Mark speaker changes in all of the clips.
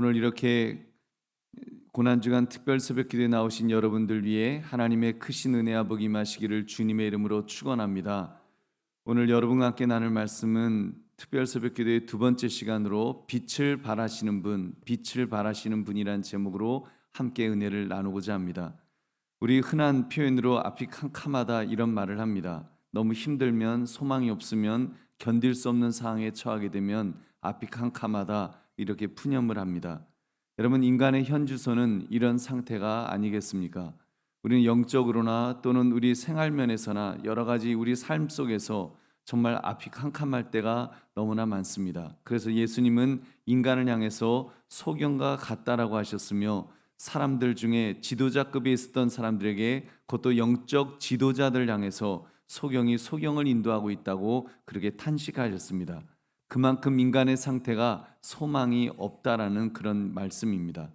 Speaker 1: 오늘 이렇게 고난주간 특별 새벽 기도에 나오신 여러분들 위해 하나님의 크신 은혜와 복이 임하시기를 주님의 이름으로 축원합니다. 오늘 여러분과 함께 나눌 말씀은 특별 새벽 기도의 두 번째 시간으로 빛을 발하시는 분, 빛을 발하시는 분이란 제목으로 함께 은혜를 나누고자 합니다. 우리 흔한 표현으로 앞이 캄캄하다 이런 말을 합니다. 너무 힘들면 소망이 없으면 견딜 수 없는 상황에 처하게 되면 앞이 캄캄하다 이렇게 푸념을 합니다. 여러분 인간의 현 주소는 이런 상태가 아니겠습니까? 우리는 영적으로나 또는 우리 생활 면에서나 여러 가지 우리 삶 속에서 정말 앞이 캄캄할 때가 너무나 많습니다. 그래서 예수님은 인간을 향해서 소경과 같다라고 하셨으며 사람들 중에 지도자급에 있었던 사람들에게 그것도 영적 지도자들 향해서 소경이 소경을 인도하고 있다고 그렇게 탄식하셨습니다. 그만큼 인간의 상태가 소망이 없다라는 그런 말씀입니다.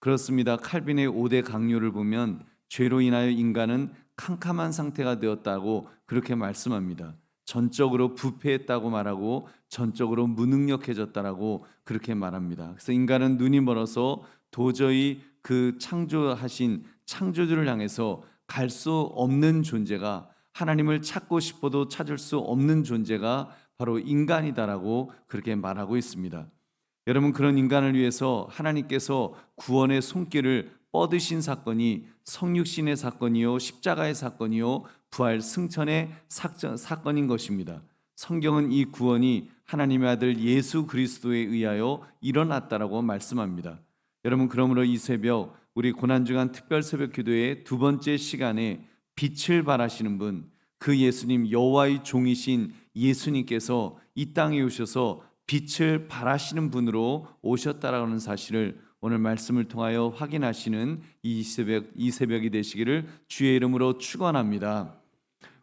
Speaker 1: 그렇습니다. 칼빈의 5대 강요를 보면 죄로 인하여 인간은 캄캄한 상태가 되었다고 그렇게 말씀합니다. 전적으로 부패했다고 말하고 전적으로 무능력해졌다라고 그렇게 말합니다. 그래서 인간은 눈이 멀어서 도저히 그 창조하신 창조주를 향해서 갈 수 없는 존재가 하나님을 찾고 싶어도 찾을 수 없는 존재가 바로 인간이다라고 그렇게 말하고 있습니다. 여러분 그런 인간을 위해서 하나님께서 구원의 손길을 뻗으신 사건이 성육신의 사건이요 십자가의 사건이요 부활 승천의 사건인 것입니다. 성경은 이 구원이 하나님의 아들 예수 그리스도에 의하여 일어났다라고 말씀합니다. 여러분 그러므로 이 새벽 우리 고난 주간 특별 새벽 기도의 두 번째 시간에 빛을 발하시는 분, 그 예수님 여호와의 종이신 예수님께서 이 땅에 오셔서 빛을 발하시는 분으로 오셨다라는 사실을 오늘 말씀을 통하여 확인하시는 이 새벽 이 새벽이 되시기를 주의 이름으로 축원합니다.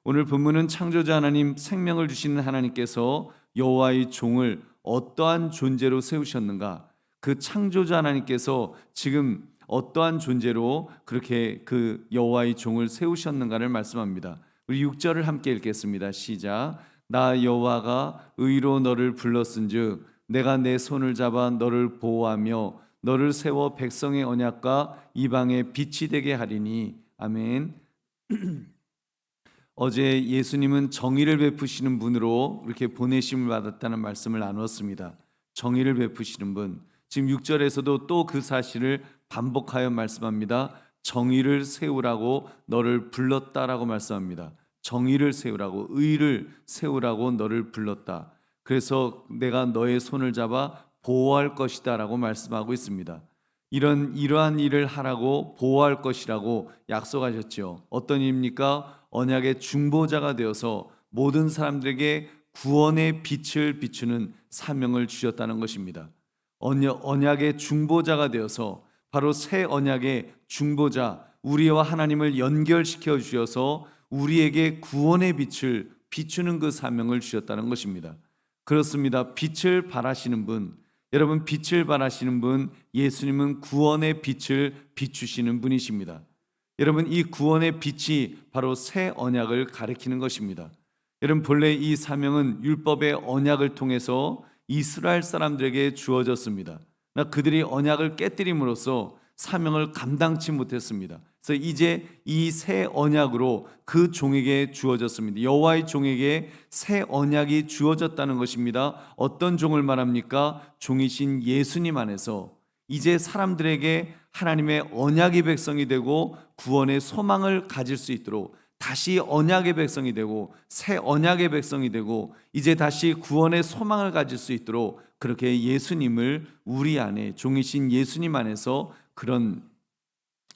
Speaker 1: 오늘 본문은 창조자 하나님 생명을 주시는 하나님께서 여호와의 종을 어떠한 존재로 세우셨는가? 그 창조자 하나님께서 지금 어떠한 존재로 그렇게 그 여호와의 종을 세우셨는가를 말씀합니다. 우리 6절을 함께 읽겠습니다. 시작. 나 여호와가 의로 너를 불렀은즉 내가 내 손을 잡아 너를 보호하며 너를 세워 백성의 언약과 이방의 빛이 되게 하리니 아멘. 어제 예수님은 정의를 베푸시는 분으로 이렇게 보내심을 받았다는 말씀을 나누었습니다. 정의를 베푸시는 분. 지금 6절에서도 또 그 사실을 반복하여 말씀합니다. 정의를 세우라고 너를 불렀다라고 말씀합니다. 정의를 세우라고 의를 세우라고 너를 불렀다. 그래서 내가 너의 손을 잡아 보호할 것이다라고 말씀하고 있습니다. 이런 이러한 일을 하라고 보호할 것이라고 약속하셨죠. 어떤 일입니까? 언약의 중보자가 되어서 모든 사람들에게 구원의 빛을 비추는 사명을 주셨다는 것입니다. 언약의 중보자가 되어서 바로 새 언약의 중보자 우리와 하나님을 연결시켜 주셔서 우리에게 구원의 빛을 비추는 그 사명을 주셨다는 것입니다. 그렇습니다. 빛을 발하시는 분, 여러분 빛을 발하시는 분, 예수님은 구원의 빛을 비추시는 분이십니다. 여러분 이 구원의 빛이 바로 새 언약을 가리키는 것입니다. 여러분 본래 이 사명은 율법의 언약을 통해서 이스라엘 사람들에게 주어졌습니다. 그들이 언약을 깨뜨림으로써 사명을 감당치 못했습니다. 그래서 이제 이 새 언약으로 그 종에게 주어졌습니다. 여호와의 종에게 새 언약이 주어졌다는 것입니다. 어떤 종을 말합니까? 종이신 예수님 안에서 이제 사람들에게 하나님의 언약의 백성이 되고 구원의 소망을 가질 수 있도록 다시 언약의 백성이 되고 새 언약의 백성이 되고 이제 다시 구원의 소망을 가질 수 있도록 그렇게 예수님을 우리 안에 종이신 예수님 안에서 그런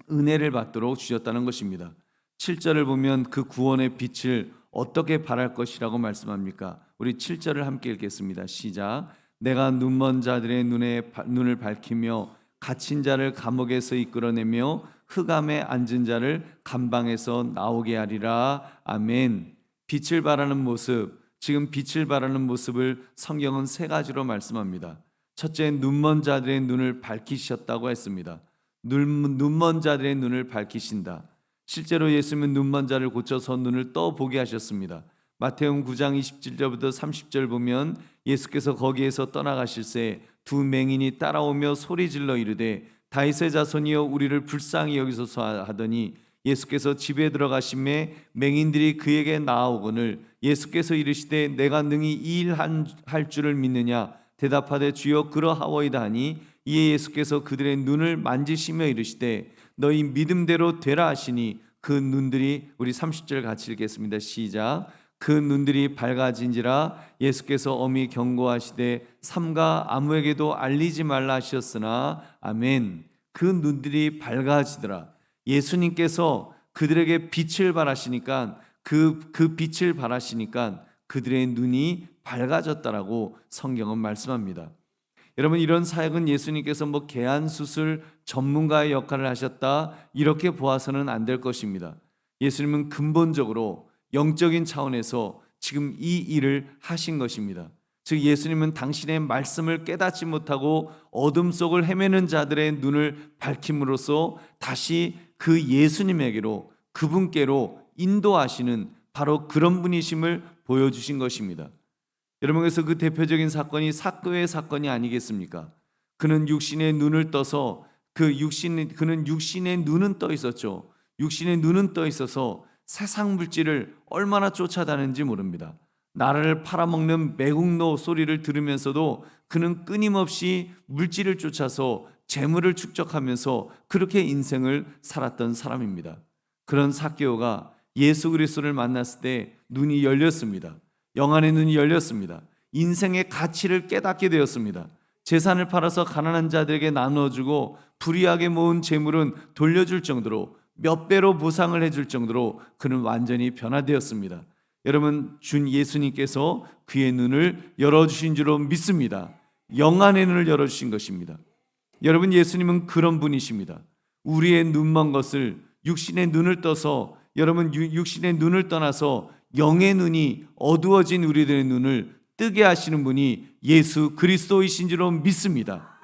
Speaker 1: 은혜를 받도록 주셨다는 것입니다. 7절을 보면 그 구원의 빛을 어떻게 발할 것이라고 말씀합니까? 우리 7절을 함께 읽겠습니다. 시작. 내가 눈먼 자들의 눈에 눈을 밝히며 갇힌 자를 감옥에서 이끌어내며 흑암에 앉은 자를 감방에서 나오게 하리라. 아멘. 빛을 발하는 모습, 지금 빛을 발하는 모습을 성경은 세 가지로 말씀합니다. 첫째, 눈먼 자들의 눈을 밝히셨다고 했습니다. 눈먼 자들의 눈을 밝히신다. 실제로 예수님은 눈먼 자를 고쳐서 눈을 떠 보게 하셨습니다. 마태음 9장 27절부터 30절 보면 예수께서 거기에서 떠나가실 새 두 맹인이 따라오며 소리질러 이르되 다윗의 자손이여 우리를 불쌍히 여기소서 하더니 예수께서 집에 들어가심에 맹인들이 그에게 나아오거늘 예수께서 이르시되 내가 능히 이 일 할 줄을 믿느냐 대답하되 주여 그러하오이다 하니 이에 예수께서 그들의 눈을 만지시며 이르시되 너희 믿음대로 되라 하시니 그 눈들이 우리 30절 같이 읽겠습니다. 시작. 그 눈들이 밝아진지라 예수께서 엄히 경고하시되 삼가 아무에게도 알리지 말라 하셨으나 아멘. 그 눈들이 밝아지더라. 예수님께서 그들에게 빛을 발하시니까 그, 그 빛을 발하시니까 그들의 눈이 밝아졌다라고 성경은 말씀합니다. 여러분 이런 사역은 예수님께서 뭐 개안 수술 전문가의 역할을 하셨다 이렇게 보아서는 안 될 것입니다. 예수님은 근본적으로 영적인 차원에서 지금 이 일을 하신 것입니다. 즉 예수님은 당신의 말씀을 깨닫지 못하고 어둠 속을 헤매는 자들의 눈을 밝힘으로써 다시 그 예수님에게로 그분께로 인도하시는 바로 그런 분이심을 보여주신 것입니다. 여러분께서 그 대표적인 사건이 사교의 사건이 아니겠습니까? 그는 육신의 눈을 떠서 그 육신 그는 육신의 눈은 떠 있었죠. 육신의 눈은 떠 있어서 세상 물질을 얼마나 쫓아다는지 모릅니다. 나라를 팔아먹는 매국노 소리를 들으면서도 그는 끊임없이 물질을 쫓아서 재물을 축적하면서 그렇게 인생을 살았던 사람입니다. 그런 사케오가 예수 그리스도를 만났을 때 눈이 열렸습니다. 영안의 눈이 열렸습니다. 인생의 가치를 깨닫게 되었습니다. 재산을 팔아서 가난한 자들에게 나누어주고 불이하게 모은 재물은 돌려줄 정도로 몇 배로 보상을 해줄 정도로 그는 완전히 변화되었습니다. 여러분 준 예수님께서 그의 눈을 열어주신 줄로 믿습니다. 영안의 눈을 열어주신 것입니다. 여러분 예수님은 그런 분이십니다. 우리의 눈먼 것을 육신의 눈을 떠서 여러분 육신의 눈을 떠나서 영의 눈이 어두워진 우리들의 눈을 뜨게 하시는 분이 예수 그리스도이신 줄로 믿습니다.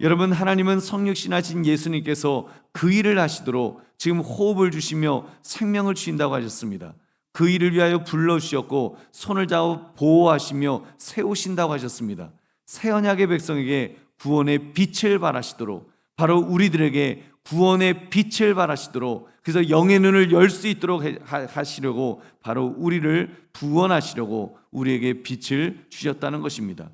Speaker 1: 여러분 하나님은 성육신하신 예수님께서 그 일을 하시도록 지금 호흡을 주시며 생명을 주신다고 하셨습니다. 그 일을 위하여 불러주셨고 손을 잡아 보호하시며 세우신다고 하셨습니다. 새 언약의 백성에게 구원의 빛을 발하시도록 바로 우리들에게 구원의 빛을 발하시도록 그래서 영의 눈을 열 수 있도록 하시려고 바로 우리를 구원하시려고 우리에게 빛을 주셨다는 것입니다.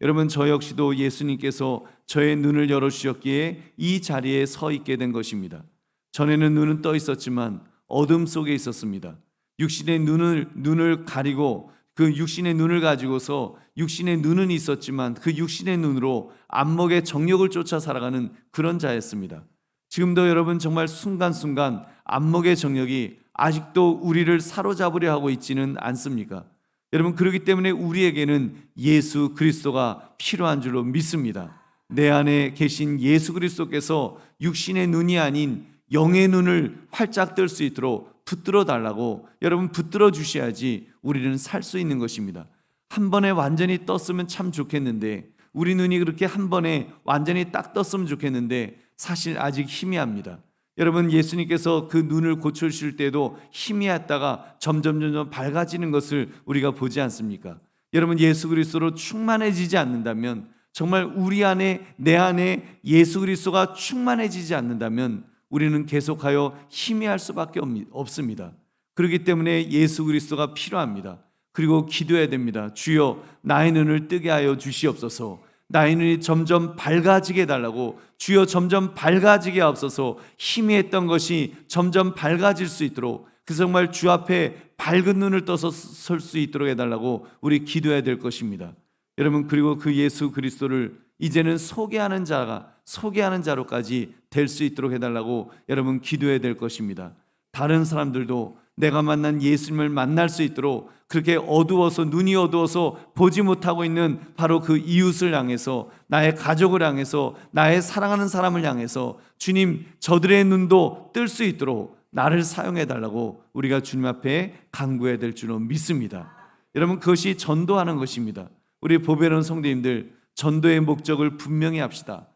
Speaker 1: 여러분 저 역시도 예수님께서 저의 눈을 열어 주셨기에 이 자리에 서 있게 된 것입니다. 전에는 눈은 떠 있었지만 어둠 속에 있었습니다. 육신의 눈을 눈을 가리고 그 육신의 눈을 가지고서 육신의 눈은 있었지만 그 육신의 눈으로 안목의 정욕을 쫓아 살아가는 그런 자였습니다. 지금도 여러분 정말 순간순간 안목의 정력이 아직도 우리를 사로잡으려 하고 있지는 않습니까? 여러분 그렇기 때문에 우리에게는 예수 그리스도가 필요한 줄로 믿습니다. 내 안에 계신 예수 그리스도께서 육신의 눈이 아닌 영의 눈을 활짝 뜰 수 있도록 붙들어 달라고 여러분 붙들어 주셔야지 우리는 살 수 있는 것입니다. 한 번에 완전히 떴으면 참 좋겠는데 우리 눈이 그렇게 한 번에 완전히 딱 떴으면 좋겠는데 사실 아직 희미합니다. 여러분 예수님께서 그 눈을 고쳐 주실 때도 희미했다가 점점 점점 밝아지는 것을 우리가 보지 않습니까? 여러분 예수 그리스도로 충만해지지 않는다면 정말 우리 안에 내 안에 예수 그리스도가 충만해지지 않는다면 우리는 계속하여 희미할 수밖에 없습니다. 그렇기 때문에 예수 그리스도가 필요합니다. 그리고 기도해야 됩니다. 주여 나의 눈을 뜨게 하여 주시옵소서. 나의 눈이 점점 밝아지게 달라고 주여 점점 밝아지게 앞서서 희미했던 것이 점점 밝아질 수 있도록 그 정말 주 앞에 밝은 눈을 떠서 설 수 있도록 해달라고 우리 기도해야 될 것입니다. 여러분 그리고 그 예수 그리스도를 이제는 소개하는 자가 소개하는 자로까지 될 수 있도록 해달라고 여러분 기도해야 될 것입니다. 다른 사람들도 내가 만난 예수님을 만날 수 있도록 그렇게 어두워서 눈이 어두워서 보지 못하고 있는 바로 그 이웃을 향해서 나의 가족을 향해서 나의 사랑하는 사람을 향해서 주님 저들의 눈도 뜰 수 있도록 나를 사용해 달라고 우리가 주님 앞에 간구해야 될 줄로 믿습니다. 여러분 그것이 전도하는 것입니다. 우리 보배로운 성도님들 전도의 목적을 분명히 합시다.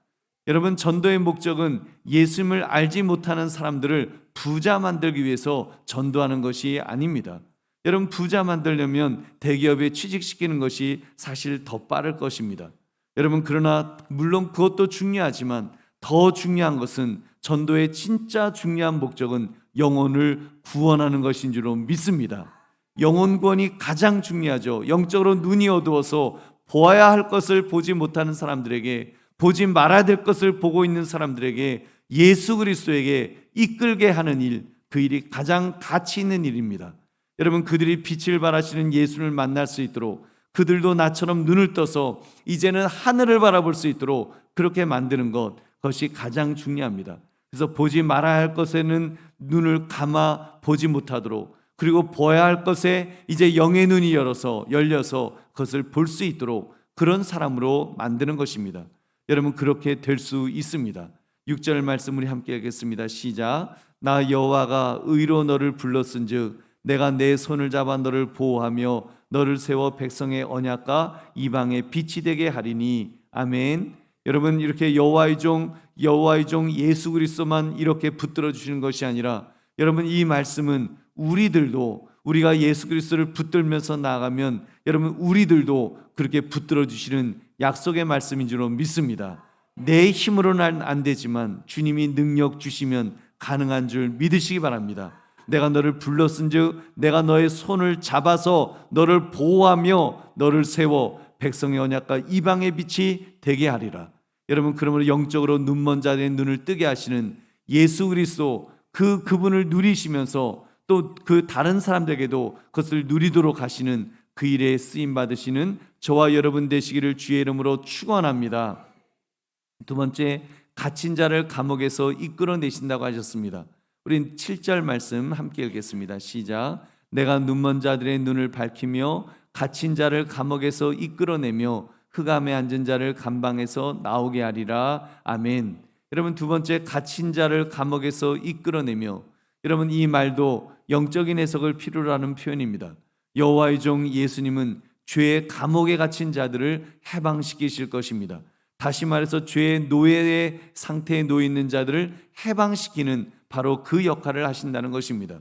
Speaker 1: 여러분 전도의 목적은 예수님을 알지 못하는 사람들을 부자 만들기 위해서 전도하는 것이 아닙니다. 여러분 부자 만들려면 대기업에 취직시키는 것이 사실 더 빠를 것입니다. 여러분 그러나 물론 그것도 중요하지만 더 중요한 것은 전도의 진짜 중요한 목적은 영혼을 구원하는 것인 줄로 믿습니다. 영혼 구원이 가장 중요하죠. 영적으로 눈이 어두워서 보아야 할 것을 보지 못하는 사람들에게 보지 말아야 될 것을 보고 있는 사람들에게 예수 그리스도에게 이끌게 하는 일, 그 일이 가장 가치 있는 일입니다. 여러분 그들이 빛을 발하시는 예수를 만날 수 있도록 그들도 나처럼 눈을 떠서 이제는 하늘을 바라볼 수 있도록 그렇게 만드는 것 그것이 가장 중요합니다. 그래서 보지 말아야 할 것에는 눈을 감아 보지 못하도록 그리고 보아야 할 것에 이제 영의 눈이 열어서 열려서 그것을 볼 수 있도록 그런 사람으로 만드는 것입니다. 여러분 그렇게 될 수 있습니다. 6절 말씀 우리 함께 하겠습니다. 시작. 나 여호와가 의로 너를 불렀은즉 내가 내 손을 잡아 너를 보호하며 너를 세워 백성의 언약과 이방의 빛이 되게 하리니 아멘. 여러분 이렇게 여호와의 종 여호와의 종 예수 그리스도만 이렇게 붙들어 주시는 것이 아니라 여러분 이 말씀은 우리들도 우리가 예수 그리스도를 붙들면서 나아가면 여러분 우리들도 그렇게 붙들어 주시는 약속의 말씀인 줄로 믿습니다. 내 힘으로는 안 되지만 주님이 능력 주시면 가능한 줄 믿으시기 바랍니다. 내가 너를 불렀은즉 내가 너의 손을 잡아서 너를 보호하며 너를 세워 백성의 언약과 이방의 빛이 되게 하리라. 여러분 그러므로 영적으로 눈먼 자의 눈을 뜨게 하시는 예수 그리스도 그 그분을 누리시면서 또 그 다른 사람들에게도 그것을 누리도록 하시는 그 일에 쓰임 받으시는 저와 여러분 되시기를 주의 이름으로 축원합니다. 두 번째 갇힌 자를 감옥에서 이끌어내신다고 하셨습니다. 우린 7절 말씀 함께 읽겠습니다. 시작. 내가 눈먼 자들의 눈을 밝히며 갇힌 자를 감옥에서 이끌어내며 흑암에 앉은 자를 감방에서 나오게 하리라. 아멘. 여러분 두 번째 갇힌 자를 감옥에서 이끌어내며 여러분 이 말도 영적인 해석을 필요로 하는 표현입니다. 여호와의 종 예수님은 죄의 감옥에 갇힌 자들을 해방시키실 것입니다. 다시 말해서 죄의 노예의 상태에 놓여 있는 자들을 해방시키는 바로 그 역할을 하신다는 것입니다.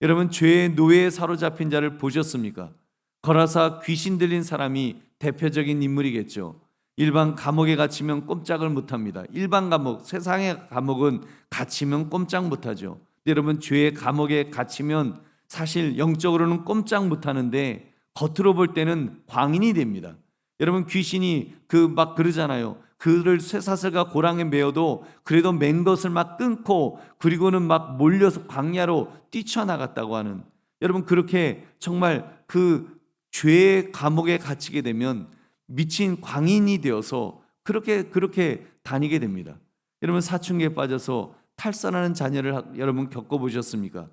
Speaker 1: 여러분 죄의 노예에 사로잡힌 자를 보셨습니까? 거라사 귀신 들린 사람이 대표적인 인물이겠죠. 일반 감옥에 갇히면 꼼짝을 못합니다. 일반 감옥, 세상의 감옥은 갇히면 꼼짝 못하죠. 여러분 죄의 감옥에 갇히면 사실 영적으로는 꼼짝 못하는데 겉으로 볼 때는 광인이 됩니다. 여러분 귀신이 그 막 그러잖아요. 그를 쇠사슬과 고랑에 메어도 그래도 맨 것을 막 끊고 그리고는 막 몰려서 광야로 뛰쳐나갔다고 하는 여러분 그렇게 정말 그 죄의 감옥에 갇히게 되면 미친 광인이 되어서 그렇게 그렇게 다니게 됩니다. 여러분 사춘기에 빠져서 탈선하는 자녀를 하- 여러분 겪어보셨습니까?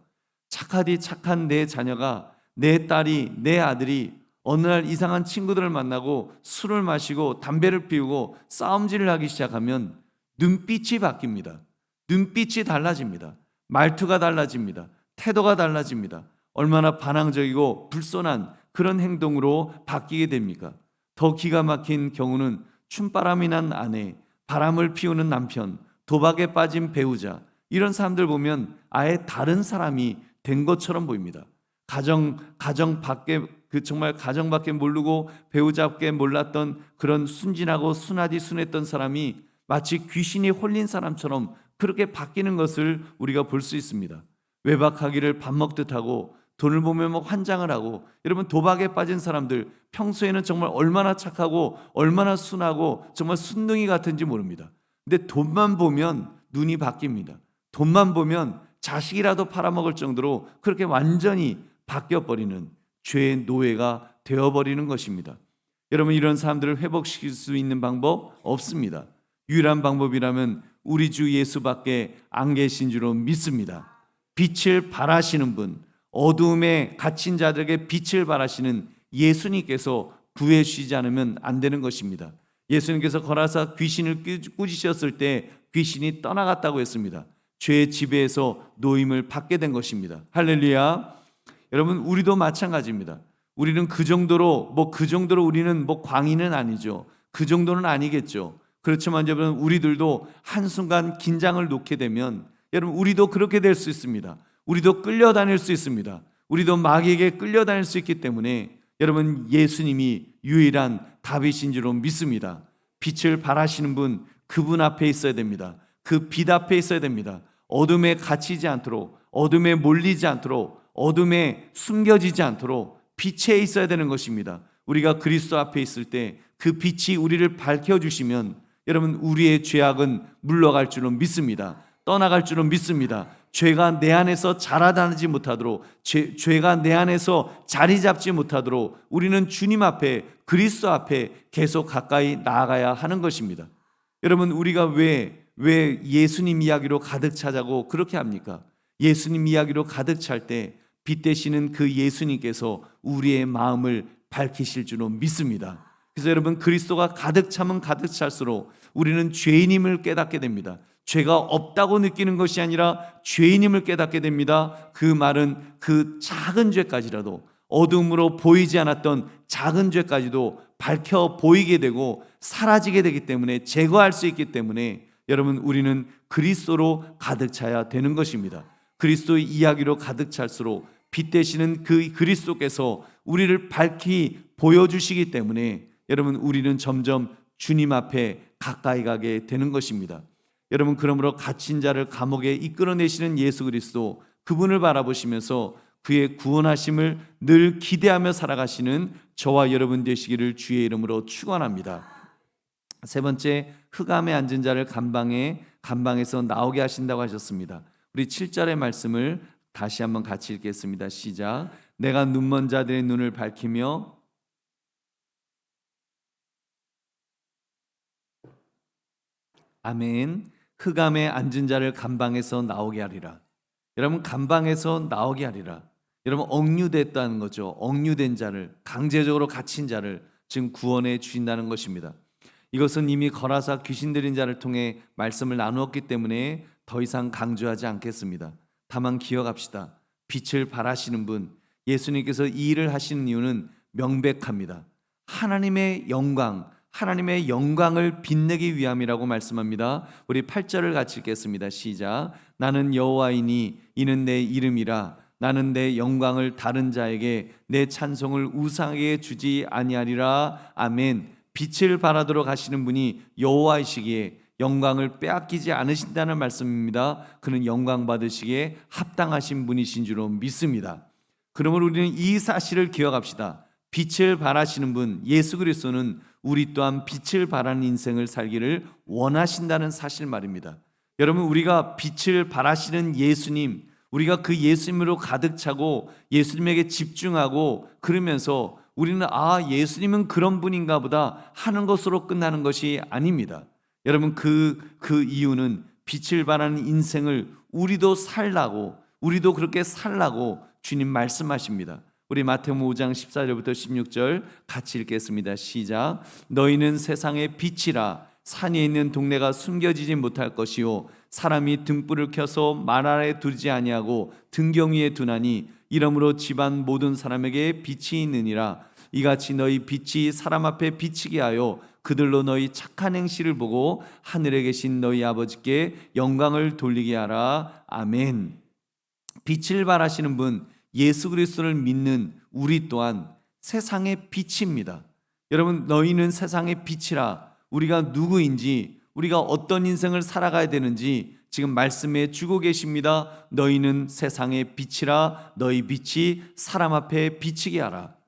Speaker 1: 착하디 착한 내 자녀가 내 딸이 내 아들이 어느 날 이상한 친구들을 만나고 술을 마시고 담배를 피우고 싸움질을 하기 시작하면 눈빛이 바뀝니다. 눈빛이 달라집니다. 말투가 달라집니다. 태도가 달라집니다. 얼마나 반항적이고 불손한 그런 행동으로 바뀌게 됩니까? 더 기가 막힌 경우는 춤바람이 난 아내, 바람을 피우는 남편, 도박에 빠진 배우자 이런 사람들 보면 아예 다른 사람이 된 것처럼 보입니다. 가정 가정 밖에 그 정말 가정 밖에 모르고 배우자밖에 몰랐던 그런 순진하고 순하디 순했던 사람이 마치 귀신이 홀린 사람처럼 그렇게 바뀌는 것을 우리가 볼 수 있습니다. 외박하기를 밥 먹듯 하고 돈을 보면 막 환장을 하고 여러분 도박에 빠진 사람들 평소에는 정말 얼마나 착하고 얼마나 순하고 정말 순둥이 같은지 모릅니다. 근데 돈만 보면 눈이 바뀝니다. 돈만 보면 자식이라도 팔아먹을 정도로 그렇게 완전히 바뀌어 버리는 죄의 노예가 되어 버리는 것입니다. 여러분 이런 사람들을 회복시킬 수 있는 방법 없습니다. 유일한 방법이라면 우리 주 예수밖에 안 계신 줄로 믿습니다. 빛을 발하시는 분, 어두움에 갇힌 자들에게 빛을 발하시는 예수님께서 구해 주시지 않으면 안 되는 것입니다. 예수님께서 걸어서 귀신을 꾸짖으셨을 때 귀신이 떠나갔다고 했습니다. 죄의 지배에서 노임을 받게 된 것입니다. 할렐루야. 여러분 우리도 마찬가지입니다. 우리는 그 정도로 뭐 그 정도로 우리는 뭐 광인은 아니죠. 그 정도는 아니겠죠. 그렇지만 여러분 우리들도 한순간 긴장을 놓게 되면 여러분 우리도 그렇게 될 수 있습니다. 우리도 끌려다닐 수 있습니다. 우리도 마귀에게 끌려다닐 수 있기 때문에 여러분 예수님이 유일한 답이신 줄로 믿습니다. 빛을 발하시는 분 그분 앞에 있어야 됩니다. 그 빛 앞에 있어야 됩니다. 어둠에 갇히지 않도록 어둠에 몰리지 않도록 어둠에 숨겨지지 않도록 빛에 있어야 되는 것입니다. 우리가 그리스도 앞에 있을 때 그 빛이 우리를 밝혀 주시면 여러분 우리의 죄악은 물러갈 줄로 믿습니다. 떠나갈 줄로 믿습니다. 죄가 내 안에서 자라다니지 못하도록 죄, 죄가 내 안에서 자리 잡지 못하도록 우리는 주님 앞에 그리스도 앞에 계속 가까이 나아가야 하는 것입니다. 여러분 우리가 왜 왜 예수님 이야기로 가득 차자고 그렇게 합니까? 예수님 이야기로 가득 찰 때 빛 되시는 그 예수님께서 우리의 마음을 밝히실 줄로 믿습니다. 그래서 여러분 그리스도가 가득 차면 가득 찰수록 우리는 죄인임을 깨닫게 됩니다. 죄가 없다고 느끼는 것이 아니라 죄인임을 깨닫게 됩니다. 그 말은 그 작은 죄까지라도 어둠으로 보이지 않았던 작은 죄까지도 밝혀 보이게 되고 사라지게 되기 때문에 제거할 수 있기 때문에 여러분 우리는 그리스도로 가득 차야 되는 것입니다. 그리스도의 이야기로 가득 찰수록 빛 되시는 그 그리스도께서 우리를 밝히 보여주시기 때문에 여러분 우리는 점점 주님 앞에 가까이 가게 되는 것입니다. 여러분 그러므로 갇힌 자를 감옥에 이끌어내시는 예수 그리스도 그분을 바라보시면서 그의 구원하심을 늘 기대하며 살아가시는 저와 여러분 되시기를 주의 이름으로 축원합니다. 세 번째 흑암에 앉은 자를 감방에 감방에서 나오게 하신다고 하셨습니다. 우리 7절의 말씀을 다시 한번 같이 읽겠습니다. 시작. 내가 눈먼 자들의 눈을 밝히며 아멘. 흑암에 앉은 자를 감방에서 나오게 하리라. 여러분 감방에서 나오게 하리라. 여러분 억류됐다는 거죠. 억류된 자를 강제적으로 갇힌 자를 지금 구원해 주신다는 것입니다. 이것은 이미 거라사 귀신 들인 자를 통해 말씀을 나누었기 때문에 더 이상 강조하지 않겠습니다. 다만 기억합시다. 빛을 발하시는 분 예수님께서 이 일을 하시는 이유는 명백합니다. 하나님의 영광, 하나님의 영광을 빛내기 위함이라고 말씀합니다. 우리 8절을 같이 읽겠습니다. 시작. 나는 여호와이니 이는 내 이름이라 나는 내 영광을 다른 자에게 내 찬송을 우상에게 주지 아니하리라. 아멘. 빛을 발하도록 하시는 분이 여호와이시기에 영광을 빼앗기지 않으신다는 말씀입니다. 그는 영광 받으시기에 합당하신 분이신 줄로 믿습니다. 그러므로 우리는 이 사실을 기억합시다. 빛을 발하시는 분 예수 그리스도는 우리 또한 빛을 발하는 인생을 살기를 원하신다는 사실 말입니다. 여러분 우리가 빛을 발하시는 예수님 우리가 그 예수님으로 가득 차고 예수님에게 집중하고 그러면서 우리는 아 예수님은 그런 분인가 보다 하는 것으로 끝나는 것이 아닙니다. 여러분 그 그 이유는 빛을 발하는 인생을 우리도 살라고 우리도 그렇게 살라고 주님 말씀하십니다. 우리 마태복음 5장 14절부터 16절 같이 읽겠습니다. 시작. 너희는 세상의 빛이라 산에 있는 동네가 숨겨지지 못할 것이요 사람이 등불을 켜서 말 아래 두지 아니하고 등경 위에 두나니 이러므로 집안 모든 사람에게 빛이 있느니라 이같이 너희 빛이 사람 앞에 비치게 하여 그들로 너희 착한 행실을 보고 하늘에 계신 너희 아버지께 영광을 돌리게 하라 아멘. 빛을 발하시는 분 예수 그리스도를 믿는 우리 또한 세상의 빛입니다. 여러분 너희는 세상의 빛이라 우리가 누구인지 우리가 어떤 인생을 살아가야 되는지 지금 말씀해 주고 계십니다. 너희는 세상의 빛이라 너희 빛이 사람 앞에 비치게 하라.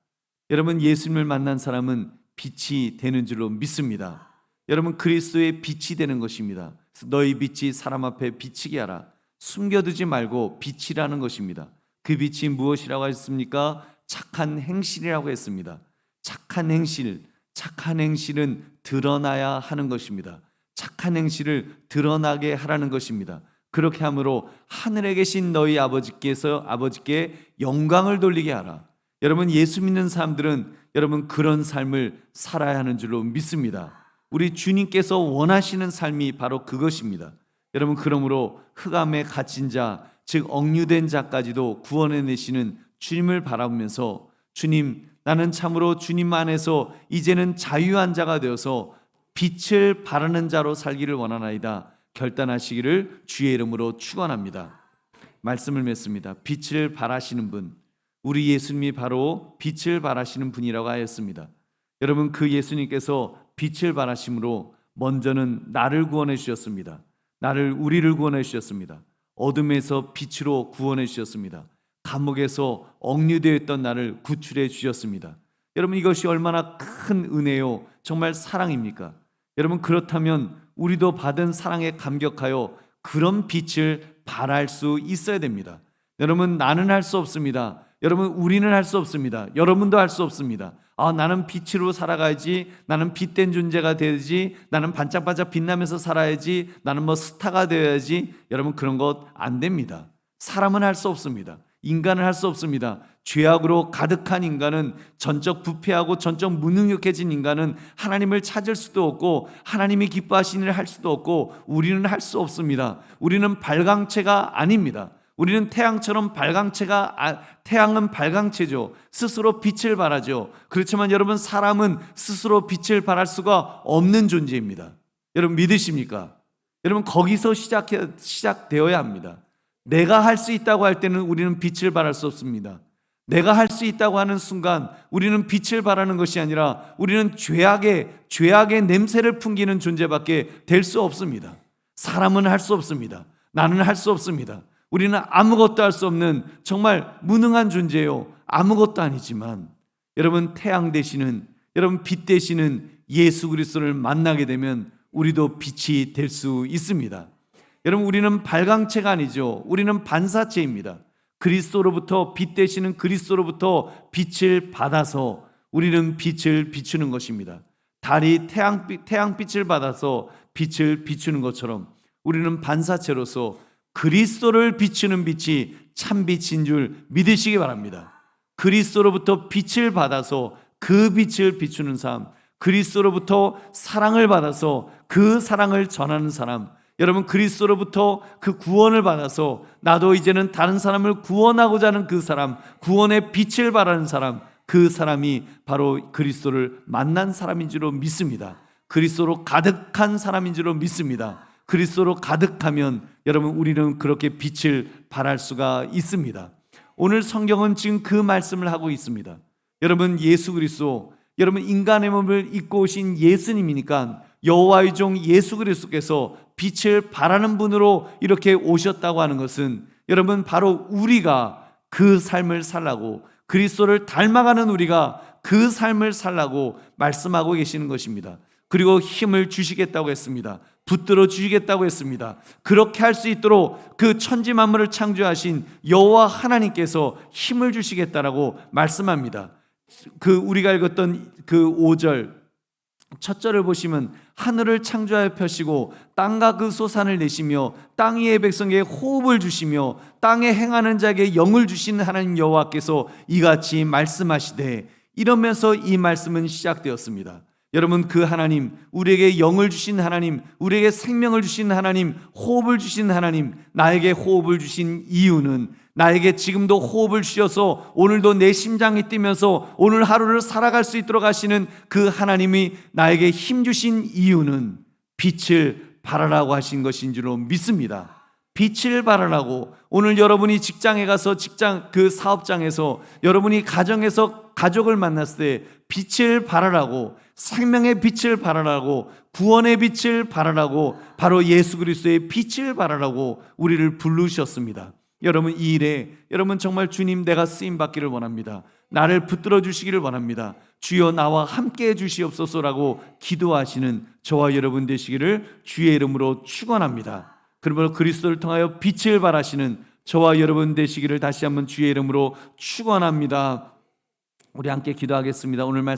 Speaker 1: 여러분 예수님을 만난 사람은 빛이 되는 줄로 믿습니다. 여러분 그리스도의 빛이 되는 것입니다. 너희 빛이 사람 앞에 비치게 하라. 숨겨두지 말고 빛이라는 것입니다. 그 빛이 무엇이라고 하셨습니까? 착한 행실이라고 했습니다. 착한 행실, 착한 행실은 드러나야 하는 것입니다. 착한 행실을 드러나게 하라는 것입니다. 그렇게 함으로 하늘에 계신 너희 아버지께서 아버지께 영광을 돌리게 하라. 여러분 예수 믿는 사람들은 여러분 그런 삶을 살아야 하는 줄로 믿습니다. 우리 주님께서 원하시는 삶이 바로 그것입니다. 여러분 그러므로 흑암에 갇힌 자, 즉 억류된 자까지도 구원해 내시는 주님을 바라보면서 주님 나는 참으로 주님 안에서 이제는 자유한 자가 되어서 빛을 바라는 자로 살기를 원하나이다. 결단하시기를 주의 이름으로 축원합니다. 말씀을 맺습니다. 빛을 바라시는 분, 우리 예수님이 바로 빛을 바라시는 분이라고 하였습니다. 여러분 그 예수님께서 빛을 발하심으로 먼저는 나를 구원해 주셨습니다. 나를 우리를 구원해 주셨습니다. 어둠에서 빛으로 구원해 주셨습니다. 감옥에서 억류되어 있던 나를 구출해 주셨습니다. 여러분 이것이 얼마나 큰 은혜요 정말 사랑입니까? 여러분 그렇다면 우리도 받은 사랑에 감격하여 그런 빛을 발할 수 있어야 됩니다. 여러분 나는 할 수 없습니다. 여러분 우리는 할 수 없습니다. 여러분도 할 수 없습니다. 아 나는 빛으로 살아가야지. 나는 빛된 존재가 되야지. 나는 반짝반짝 빛나면서 살아야지. 나는 뭐 스타가 되어야지. 여러분 그런 것 안 됩니다. 사람은 할 수 없습니다. 인간은 할 수 없습니다. 죄악으로 가득한 인간은 전적 부패하고 전적 무능력해진 인간은 하나님을 찾을 수도 없고 하나님이 기뻐하시는 일을 할 수도 없고 우리는 할 수 없습니다. 우리는 발광체가 아닙니다. 우리는 태양처럼 발광체가 아, 태양은 발광체죠. 스스로 빛을 발하죠. 그렇지만 여러분 사람은 스스로 빛을 발할 수가 없는 존재입니다. 여러분 믿으십니까? 여러분 거기서 시작해 시작되어야 합니다. 내가 할 수 있다고 할 때는 우리는 빛을 발할 수 없습니다. 내가 할 수 있다고 하는 순간 우리는 빛을 발하는 것이 아니라 우리는 죄악의 죄악의 냄새를 풍기는 존재밖에 될 수 없습니다. 사람은 할 수 없습니다. 나는 할 수 없습니다. 우리는 아무것도 할 수 없는 정말 무능한 존재요. 아무것도 아니지만 여러분 태양 되시는 여러분 빛 되시는 예수 그리스도를 만나게 되면 우리도 빛이 될 수 있습니다. 여러분 우리는 발광체가 아니죠. 우리는 반사체입니다. 그리스도로부터 빛 되시는 그리스도로부터 빛을 받아서 우리는 빛을 비추는 것입니다. 달이 태양빛, 태양빛을 받아서 빛을 비추는 것처럼 우리는 반사체로서 그리스도를 비추는 빛이 참 빛인 줄 믿으시기 바랍니다. 그리스도로부터 빛을 받아서 그 빛을 비추는 삶, 그리스도로부터 사랑을 받아서 그 사랑을 전하는 사람, 여러분 그리스도로부터 그 구원을 받아서 나도 이제는 다른 사람을 구원하고자 하는 그 사람, 구원의 빛을 바라는 사람, 그 사람이 바로 그리스도를 만난 사람인 줄로 믿습니다. 그리스도로 가득한 사람인 줄로 믿습니다. 그리스도로 가득하면 여러분 우리는 그렇게 빛을 발할 수가 있습니다. 오늘 성경은 지금 그 말씀을 하고 있습니다. 여러분 예수 그리스도 여러분 인간의 몸을 입고 오신 예수님이니까 여호와의 종 예수 그리스도께서 빛을 발하는 분으로 이렇게 오셨다고 하는 것은 여러분 바로 우리가 그 삶을 살라고 그리스도를 닮아가는 우리가 그 삶을 살라고 말씀하고 계시는 것입니다. 그리고 힘을 주시겠다고 했습니다. 붙들어 주시겠다고 했습니다. 그렇게 할 수 있도록 그 천지 만물을 창조하신 여호와 하나님께서 힘을 주시겠다라고 말씀합니다. 그 우리가 읽었던 그 5절 첫 절을 보시면 하늘을 창조하여 펴시고 땅과 그 소산을 내시며 땅 위의 백성에게 호흡을 주시며 땅에 행하는 자에게 영을 주시는 하나님 여호와께서 이같이 말씀하시되 이러면서 이 말씀은 시작되었습니다. 여러분 그 하나님 우리에게 영을 주신 하나님 우리에게 생명을 주신 하나님 호흡을 주신 하나님 나에게 호흡을 주신 이유는 나에게 지금도 호흡을 주셔서 오늘도 내 심장이 뛰면서 오늘 하루를 살아갈 수 있도록 하시는 그 하나님이 나에게 힘 주신 이유는 빛을 발하라고 하신 것인 줄로 믿습니다. 빛을 발하라고 오늘 여러분이 직장에 가서 직장 그 사업장에서 여러분이 가정에서 가족을 만났을 때 빛을 발하라고 생명의 빛을 발하라고 구원의 빛을 발하라고 바로 예수 그리스도의 빛을 발하라고 우리를 부르셨습니다. 여러분 이 일에 여러분 정말 주님 내가 쓰임 받기를 원합니다. 나를 붙들어 주시기를 원합니다. 주여 나와 함께 해 주시옵소서라고 기도하시는 저와 여러분 되시기를 주의 이름으로 축원합니다. 그러므로 그리스도를 통하여 빛을 발하시는 저와 여러분 되시기를 다시 한번 주의 이름으로 축원합니다. 우리 함께 기도하겠습니다. 오늘 말씀